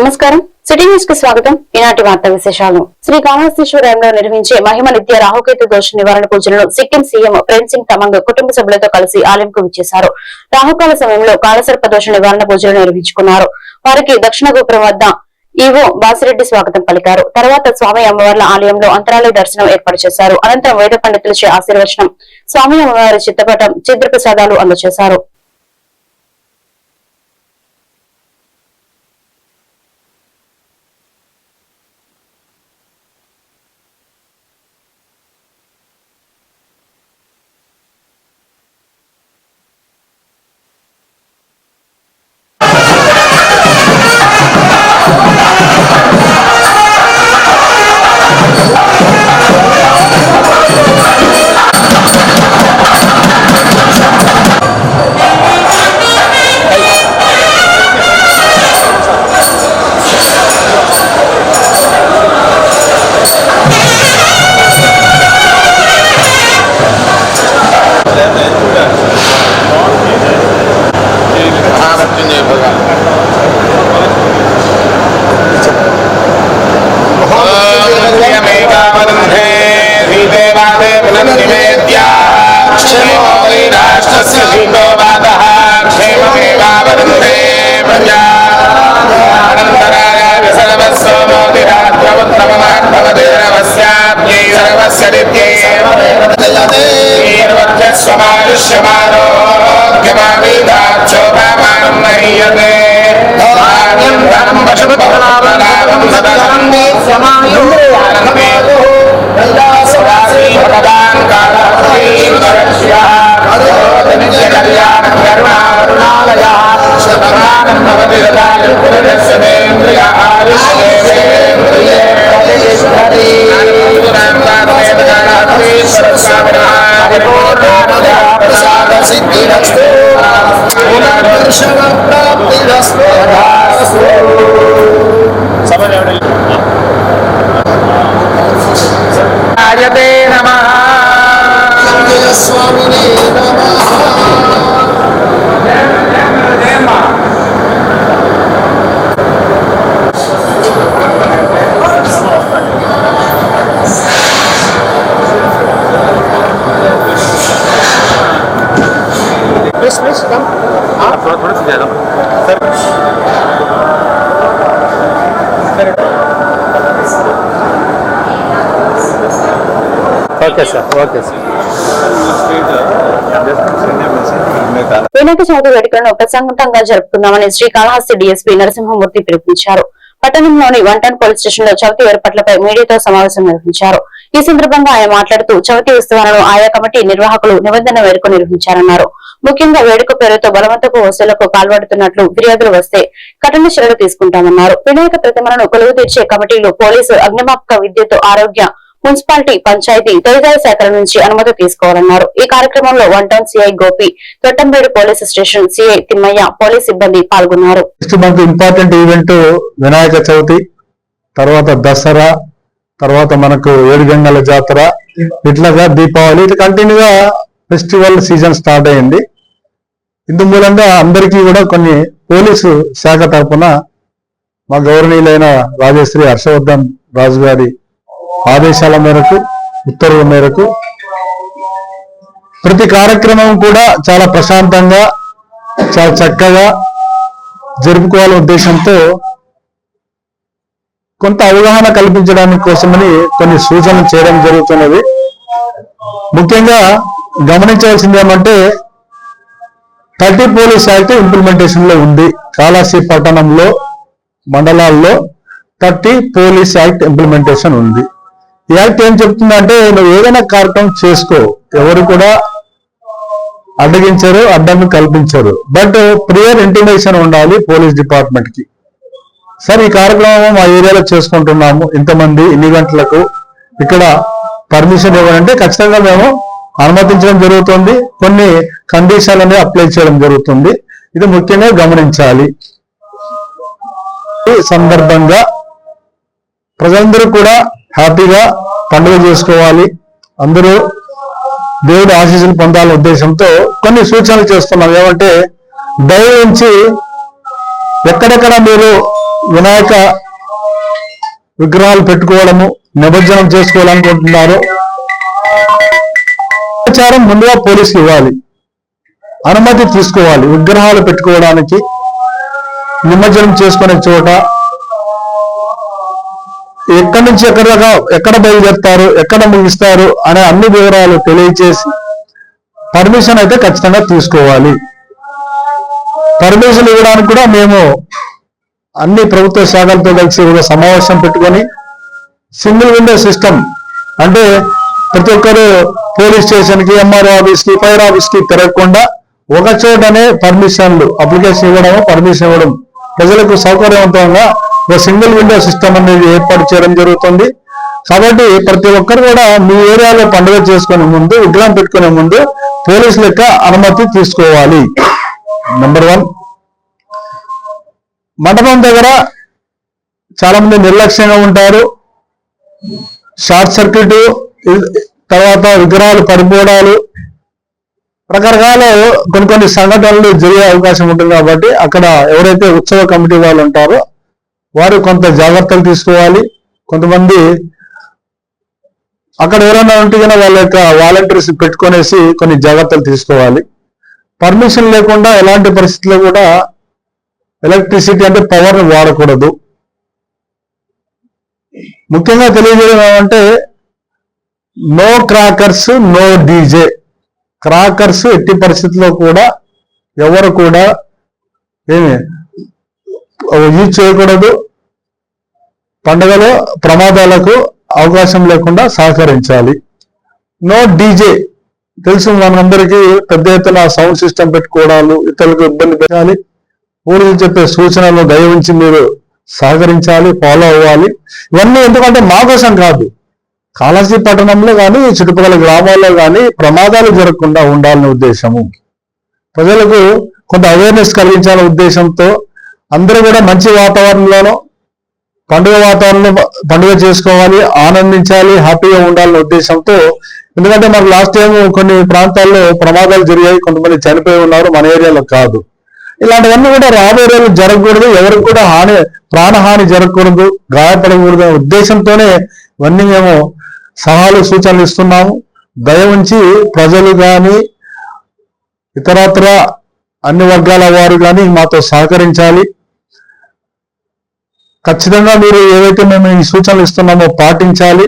నమస్కారం. సిటీ న్యూస్కు స్వాగతం. ఈనాటి వార్తా విశేషాలు. శ్రీ కాళహస్తీశ్వరంలో నిర్వహించే మహిమ నిత్య రాహుకేతు దోష నివారణ పూజలను సిక్కిం సీఎం ప్రేమ్ సింగ్ తమంగ్ కుటుంబ సభ్యులతో కలిసి ఆలయంకు విచ్చేశారు. రాహుకాల సమయంలో కాళసర్ప దోష నివారణ పూజలు నిర్వహించుకున్నారు. వారికి దక్షిణ గోపురం వద్ద ఈవో బాసిరెడ్డి స్వాగతం పలికారు. తర్వాత స్వామి అమ్మవార్ల ఆలయంలో అంతరాలయ దర్శనం ఏర్పాటు చేశారు. అనంతరం వేద పండితులచే ఆశీర్వచనం స్వామి అమ్మవారి చిత్తపటం చిత్రప్రసాదాలు అందజేశారు Cállate. Okay sir okay sir. Vinayaka Chavithi వేడుకలను ప్రసంగంగా జరుపుకుందామని శ్రీకాళహస్తి డిఎస్పీ నరసింహమూర్తి పిలుపునిచ్చారు. పట్టణంలోని వంటన్ పోలీస్ స్టేషన్లో చవితి ఏర్పాట్లపై మీడియాతో సమావేశం నిర్వహించారు. ఈ సందర్భంగా ఆయన మాట్లాడుతూ చవితి ఉత్సవాలను ఆయా కమిటీ నిర్వాహకులు నిబంధన మేరకు నిర్వహించారన్నారు. ముఖ్యంగా వేడుక పేరుతో బలవంతపు వసూలకు పాల్పడుతున్నట్లు ఫిర్యాదులు వస్తే కఠిన చర్యలు తీసుకుంటామన్నారు. వినాయక ప్రతిమలను కొలువు తీర్చే కమిటీలు పోలీసు అగ్నిమాపక విద్యుత్ ఆరోగ్య మున్సిపాలిటీ పంచాయతీ తదితర శాఖల నుంచి అనుమతి తీసుకోవాలన్నారు. ఈ కార్యక్రమంలో one town CI Gopi Thottambedu police station CI Thimmaiah police సిబ్బంది పాల్గొన్నారు. మనకు ఇంపార్టెంట్ ఈవెంట్ వినాయక చవితి తర్వాత దసరా తర్వాత మనకు ఏడుగంగల జాతర ఇట్లాగా దీపావళి ఇట్లా కంటిన్యూగా ఫెస్టివల్ సీజన్ స్టార్ట్ అయింది. ఇందు మూలంగా అందరికీ కూడా కొన్ని పోలీసు శాఖ తరపున మా గౌరవనీయులైన రాజశ్రీ హర్షవర్ధన్ రాజు గారి ఆదేశాల మేరకు ఉత్తర్వుల మేరకు. ప్రతి కార్యక్రమం కూడా చాలా ప్రశాంతంగా చాలా చక్కగా జరుపుకోవాలనే ఉద్దేశంతో కొంత అవగాహన కల్పించడానికి కోసమని కొన్ని సూచనలు చేయడం జరుగుతున్నది. ముఖ్యంగా గమనించవలసింది ఏమంటే థర్టీ పోలీస్ యాక్ట్ ఇంప్లిమెంటేషన్లో ఉంది. కాలాసి పట్టణంలో మండలాల్లో థర్టీ పోలీస్ యాక్ట్ ఇంప్లిమెంటేషన్ ఉంది. యాక్ట్ ఏం చెప్తుందంటే నువ్వు ఏదైనా కార్యక్రమం చేసుకో ఎవరు కూడా అడ్డగించరు అడ్డం కల్పించరు. బట్ ప్రియర్ ఇంటిమేషన్ ఉండాలి పోలీస్ డిపార్ట్మెంట్కి సార్ ఈ కార్యక్రమం మా ఏరియాలో చేసుకుంటున్నాము ఇంతమంది ఇన్ని గంటలకు ఇక్కడ పర్మిషన్ ఇవ్వాలంటే ఖచ్చితంగా మేము అనుమతించడం జరుగుతుంది. కొన్ని కండిషన్లని అప్లై చేయడం జరుగుతుంది. ఇది ముఖ్యంగా గమనించాలి. ఈ సందర్భంగా ప్రజలందరూ కూడా హ్యాపీగా పండుగ చేసుకోవాలి. అందరూ దేవుడు ఆశీస్సులు పొందాలనే ఉద్దేశంతో కొన్ని సూచనలు చేస్తున్నాం. ఏమంటే దయవుంచి ఎక్కడెక్కడ మీరు వినాయక విగ్రహాలు పెట్టుకోవడము నిమజ్జనం చేసుకోవాలనుకుంటున్నారు సమాచారం ముందుగా పోలీసులు ఇవ్వాలి. అనుమతి తీసుకోవాలి. విగ్రహాలు పెట్టుకోవడానికి నిమజ్జనం చేసుకునే చోట ఎక్కడి నుంచి ఎక్కడ ఎక్కడ బయలుదేరుతారు ఎక్కడ ముగిస్తారు అనే అన్ని వివరాలు తెలియచేసి పర్మిషన్ అయితే ఖచ్చితంగా తీసుకోవాలి. పర్మిషన్ ఇవ్వడానికి కూడా మేము అన్ని ప్రభుత్వ శాఖలతో కలిసి ఒక సమావేశం పెట్టుకొని సింగిల్ విండో సిస్టమ్ అంటే ప్రతి ఒక్కరు పోలీస్ స్టేషన్కి ఎంఆర్ఓ ఆఫీస్కి ఫైర్ ఆఫీస్కి తిరగకుండా ఒక చోటనే పర్మిషన్లు అప్లికేషన్ ఇవ్వడం పర్మిషన్ ఇవ్వడం. ప్రజలకు సౌకర్యవంతంగా ఒక సింగిల్ విండో సిస్టమ్ అనేది ఏర్పాటు చేయడం జరుగుతుంది. కాబట్టి ప్రతి ఒక్కరు కూడా మీ ఏరియాలో పండుగ చేసుకునే ముందు విగ్రహం పెట్టుకునే ముందు పోలీసుల యొక్క అనుమతి తీసుకోవాలి. నెంబర్ వన్ మండపం దగ్గర చాలా మంది నిర్లక్ష్యంగా ఉంటారు. షార్ట్ సర్క్యూట్ తర్వాత విగ్రహాలు పడిపోవడాలు రకరకాల కొన్ని కొన్ని సంఘటనలు జరిగే అవకాశం ఉంటుంది కాబట్టి అక్కడ ఎవరైతే ఉత్సవ కమిటీ వాళ్ళు ఉంటారో వారు కొంత జాగ్రత్తలు తీసుకోవాలి. కొంతమంది అక్కడ ఎవరైనా ఉంటే కానీ వాళ్ళ యొక్క వాలంటీర్స్ పెట్టుకునేసి కొన్ని జాగ్రత్తలు తీసుకోవాలి. పర్మిషన్ లేకుండా ఎలాంటి పరిస్థితుల్లో కూడా ఎలక్ట్రిసిటీ అంటే పవర్ని వాడకూడదు. ముఖ్యంగా తెలియజేయడం ఏమంటే no crackers no DJ. Crackers ఎట్టి పరిస్థితుల్లో కూడా ఎవరు కూడా ఏమి యూజ్ చేయకూడదు. పండుగలో ప్రమాదాలకు అవకాశం లేకుండా సహకరించాలి. No DJ. తెలుసు మనందరికీ పెద్ద ఎత్తున సౌండ్ సిస్టమ్ పెట్టుకోవడాలు ఇతరులకు ఇబ్బంది పెట్టాలి. పోలీసులు చెప్పే సూచనలను దయవించి మీరు సహకరించాలి ఫాలో అవ్వాలి. ఇవన్నీ ఎందుకంటే మా కోసం కాదు. కాళహస్తి పట్టణంలో కానీ చుట్టుపక్కల గ్రామాల్లో కానీ ప్రమాదాలు జరగకుండా ఉండాలనే ఉద్దేశము. ప్రజలకు కొంత అవేర్నెస్ కలిగించాలనే ఉద్దేశంతో అందరూ కూడా మంచి వాతావరణంలోనూ పండుగ వాతావరణంలో పండుగ చేసుకోవాలి ఆనందించాలి హ్యాపీగా ఉండాలనే ఉద్దేశంతో ఎందుకంటే మనకు లాస్ట్ టైం కొన్ని ప్రాంతాల్లో ప్రమాదాలు జరిగాయి కొంతమంది చనిపోయి ఉన్నారు మన ఏరియాలో కాదు. ఇలాంటివన్నీ కూడా రాబోయే రోజులు జరగకూడదు ఎవరికి కూడా హాని ప్రాణహాని జరగకూడదు గాయపడకూడదు అనే ఉద్దేశంతోనే ఇవన్నీ మేము సలహాలు సూచనలు ఇస్తున్నాము. దయ ఉంచి ప్రజలు కానీ ఇతరత్ర అన్ని వర్గాల వారు కానీ మాతో సహకరించాలి. ఖచ్చితంగా మీరు ఏవైతే మేము ఈ సూచనలు ఇస్తున్నామో పాటించాలి.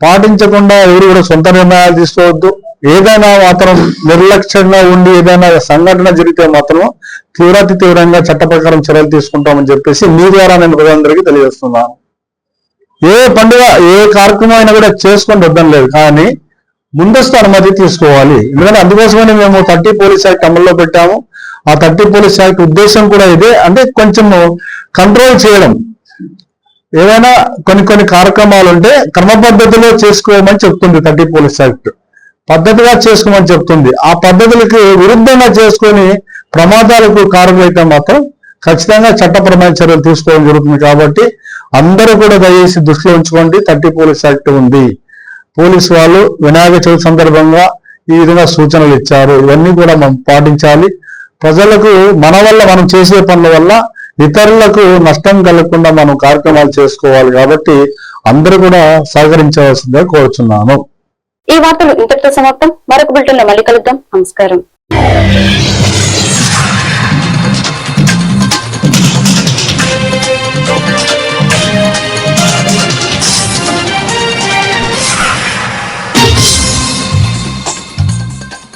పాటించకుండా ఎవరు కూడా సొంత నిర్ణయాలు తీసుకోవద్దు. ఏదైనా మాత్రం నిర్లక్ష్యంగా ఉండి ఏదైనా సంఘటన జరిగితే మాత్రం తీవ్రాతి తీవ్రంగా చట్ట ప్రకారం చర్యలు తీసుకుంటామని చెప్పేసి మీ ద్వారా నేను ప్రజలందరికీ తెలియజేస్తున్నాను. ఏ పండుగ ఏ కార్యక్రమం అయినా కూడా చేసుకొని వద్దని లేదు. కానీ ముందస్తు అనుమతి తీసుకోవాలి. ఎందుకంటే అందుకోసమని మేము థర్టీ పోలీస్ యాక్ట్ అమల్లో పెట్టాము. ఆ థర్టీ పోలీస్ యాక్ట్ ఉద్దేశం కూడా ఇదే. అంటే కొంచెము కంట్రోల్ చేయడం. ఏదైనా కొన్ని కొన్ని కార్యక్రమాలు ఉంటే క్రమ పద్ధతిలో చేసుకోమని చెప్తుంది థర్టీ పోలీస్ యాక్ట్. పద్ధతిగా చేసుకోమని చెప్తుంది. ఆ పద్ధతులకి విరుద్ధంగా చేసుకొని ప్రమాదాలకు కారణమైతే మాత్రం ఖచ్చితంగా చట్టపరమైన చర్యలు తీసుకోవడం జరుగుతుంది కాబట్టి అందరూ కూడా దయచేసి దృష్టిలో ఉంచుకోండి. థర్టీ పోలీస్ యాక్ట్ ఉంది. పోలీసు వాళ్ళు వినాయక చవితి సందర్భంగా ఈ విధంగా సూచనలు ఇచ్చారు. ఇవన్నీ కూడా మనం పాటించాలి. ప్రజలకు మన వల్ల మనం చేసే పనుల వల్ల ఇతరులకు నష్టం కలగకుండా మనం కార్యక్రమాలు చేసుకోవాలి కాబట్టి అందరూ కూడా సహకరించవలసిందిగా కోరుచున్నాను. ఈ వార్తలు ఇంతటితో సమాప్తం. మరొక బులెటిన్ మళ్ళీ కలుద్దాం. నమస్కారం.